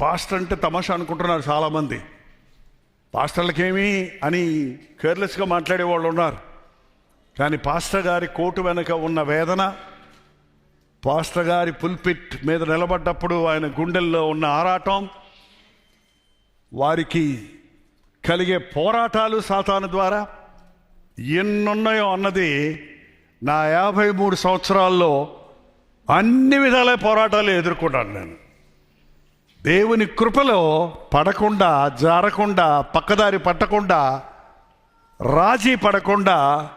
Pastor అంటే తమాషా అనుకుంటున్నారు చాలామంది. పాస్టర్లకేమి అని కేర్లెస్గా మాట్లాడే వాళ్ళు ఉన్నారు. కానీ పాస్టర్ గారి కోటు వెనుక ఉన్న వేదన పాస్టర్ గారి పుల్పిట్ మీద నిలబడ్డప్పుడు ఆయన గుండెల్లో ఉన్న ఆరాటం వారికి కలిగే పోరాటాలు సాతాను ద్వారా ఎన్నున్నాయో అన్నది నా యాభై మూడు సంవత్సరాల్లో అన్ని విధాల పోరాటాలు ఎదుర్కొన్నాను నేను. దేవుని కృపలో పడకుండా జారకుండా పక్కదారి పట్టకుండా రాజీ పడకుండా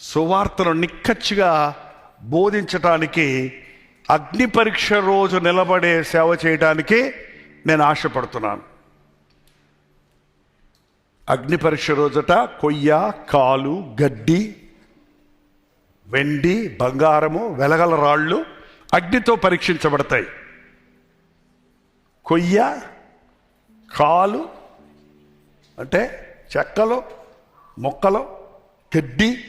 సువార్తను నిక్కచ్చిగా బోధించటానికి అగ్ని పరీక్ష రోజు నిలబడే సేవ చేయడానికి నేను ఆశపడుతున్నాను. అగ్ని పరీక్ష రోజుట కొయ్య కాలు గడ్డి వెండి బంగారము వెలగల రాళ్ళు అగ్నితో పరీక్షించబడతాయి. కొయ్య కాలు అంటే చెక్కలు మొక్కలు గడ్డి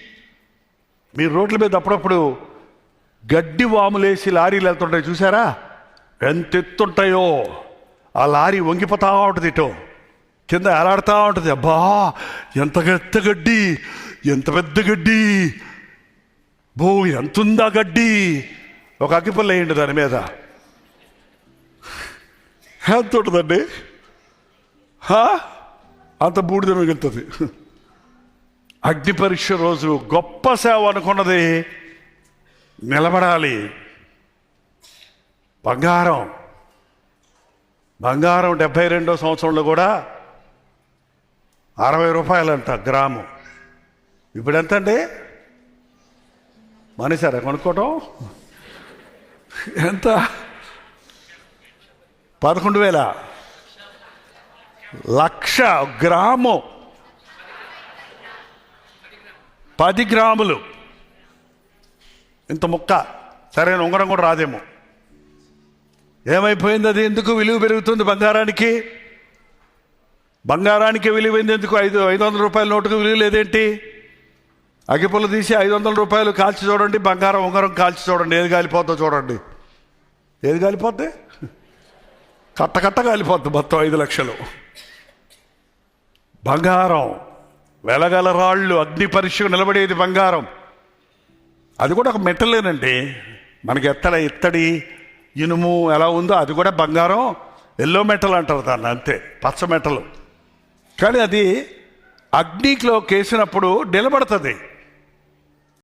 మీరు రోడ్ల మీద అప్పుడప్పుడు గడ్డి వాములేసి లారీలు వెళ్తుంటాయి చూసారా ఎంత ఎత్తుంటాయో ఆ లారీ వంగిపోతా ఉంటుంది ఇటో. కింద ఎలాడుతూ ఉంటుంది. అబ్బా ఎంత పెద్ద గడ్డి ఎంత పెద్ద గడ్డి. బో ఎంతుందా గడ్డి? ఒక అగ్గిపల్లి వేయండి దాని మీద. ఎంత ఉంటుందండి. అంత బూడిద మిగులుతుంది. అగ్ని పరీక్ష రోజు గొప్ప సేవ అనుకున్నది నిలబడాలి. బంగారం. బంగారం డెబ్భై రెండో సంవత్సరంలో కూడా అరవై రూపాయలంట గ్రాము. ఇప్పుడు ఎంత అండి మనిషారా కొనుక్కోవటం? ఎంత? పదకొండు వేల. లక్ష గ్రాము. పది గ్రాములు. ఇంత ముక్క. సరైన ఉంగరం కూడా రాదేమో. ఏమైపోయింది అది? ఎందుకు విలువ పెరుగుతుంది బంగారానికి? బంగారానికి విలువైంది ఎందుకు ఐదు ఐదు వందల రూపాయల నోటుకు విలువ లేదేంటి? అగ్గిపుల్ల తీసి ఐదు వందల రూపాయలు కాల్చి చూడండి. బంగారం ఉంగరం కాల్చి చూడండి. ఏది కాలిపోతుందో చూడండి. ఏది కాలిపోతే కట్ట కట్ట కాలిపోద్ది మొత్తం ఐదు లక్షలు. బంగారం వెలగల రాళ్ళు అగ్ని పరీక్షకు నిలబడేది బంగారం. అది కూడా ఒక మెటలేనండి మనకి ఎత్తడ ఇత్తడి ఇనుము ఎలా ఉందో అది కూడా బంగారం ఎల్లో మెటల్ అంటారు దాన్ని అంతే పచ్చ మెటల్. కానీ అది అగ్నిలో కేసినప్పుడు నిలబడుతుంది.